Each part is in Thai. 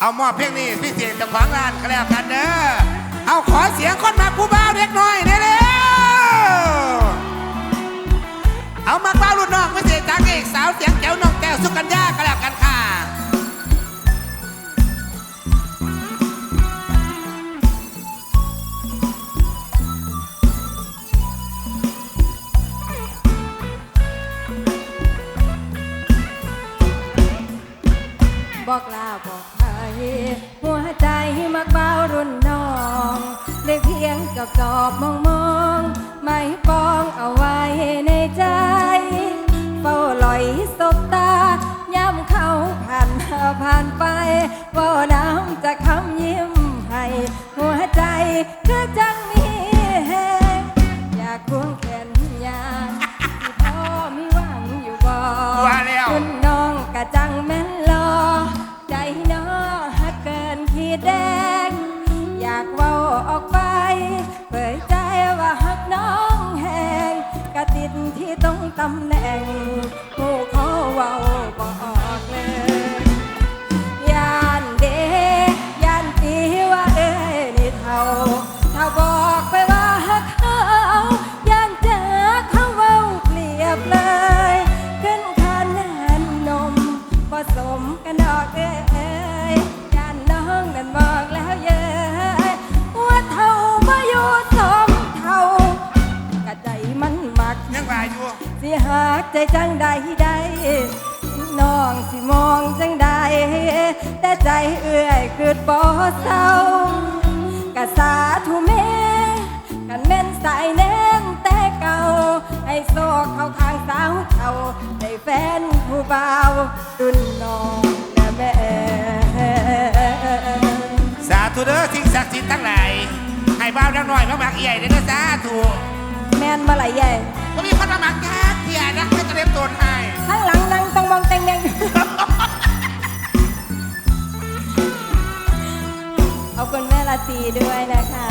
เอามอบเพลงนี้พิเศษจ้าของร้านก็แล้วกันเด้อเอาขอเสียงคนมาผู้บ้าเล็กน้อยเด้อ กับจอบมองมองไม่ปองเอาไว้ในใจ เฝ้าลอยสบตา ย้ำเขาผ่านผ่านไปว่าำแหน่งผู้ขอเว้า ใจจังใดใดน้องสิมองจังใดแต่ใจเอื้อยเกิดบ่เศร้ากะสาธุแม่กันแม่นสายแนมแต่เก่า ให้โซเข้าทางสาวเท่าได้แฟนผู้เบาวรุ่นน้องนะแม่ สาธุเด้อสิ่งศักดิ์สิทธิ์ทั้งหลายให้บ้าวนักน้อยมาหมักเอี่เด้อสาธุ แม่นมาหลายใหญ่ ก็มีคนมาหมักแค่เที่ยนะไม่จะเรียมตนให้ข้างหลังนั่งต้องมองแต่งแดงเอาคุณแม่ลาตรีด้วยนะคะ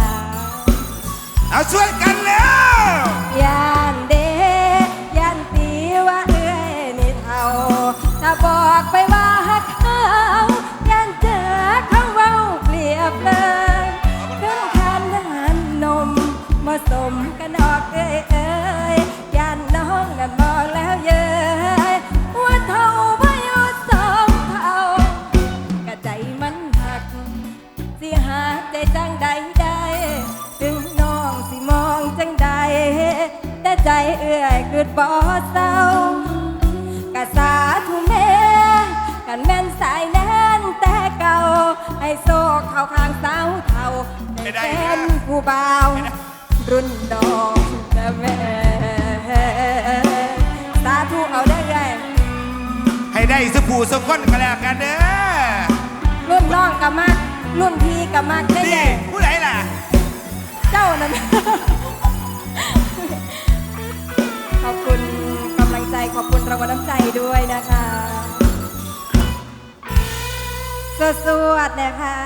เอาช่วยกันแล้ว หาใจจังใดได้ถึงน้องสิมองจังใดแต่ใจเอื้อยเกิดบ่เศร้ากะสาธุแม่กันแม่นสายแน่นแต่เก่า ให้โซกเข้าข้างสาวเท่าได้เป็นผู้บ่าว รุ่นดอกนะแม่สาธุเอาได้ไงให้ได้สบู่สคนก็แล้วกันเด้อรุ่นน้องกับมัก รุ่นพี่กับมักได้ไงนี่ผู้ใดล่ะ เจ้านั่น ขอบคุณกำลังใจขอบคุณรางวัลน้ำใจด้วยนะคะสวสดๆนะคะ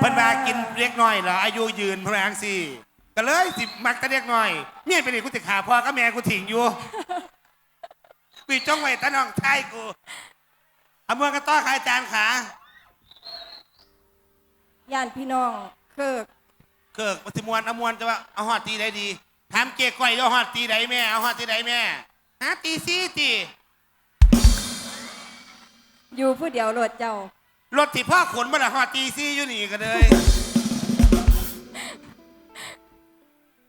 เพิ่นมากินเล็กน้อยเหรออายุยืนพระอังสี่ก็เลยสิมักแต่เล็กน้อยเมียเป็นนี่กูติขาพ่อก็แม่กูถิงอยู่ กูจ้องไว้ตาน้องชายกูเอามือกันต่อขายจานขา ย่านพี่น้องคือเกิกปฏิมวนเอามวนจะว่าเอาหอดตีได้ดีถามเก๊กก้อยเอาหอดตีใดแม่เอาหอดตีใดแม่ฮะตีซี่ตีอยู่ผู้เดียวโหลดเจ้า รถที่พ่อขนมาละหอดตีซี่อยู่นี่กันเลย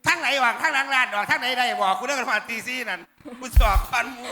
ทั้งไหนวางทั้งหลังลานดอกทั้งไหนได้บอกกูเรื่องหอดตีซี่นั่นกูสอบปันหมู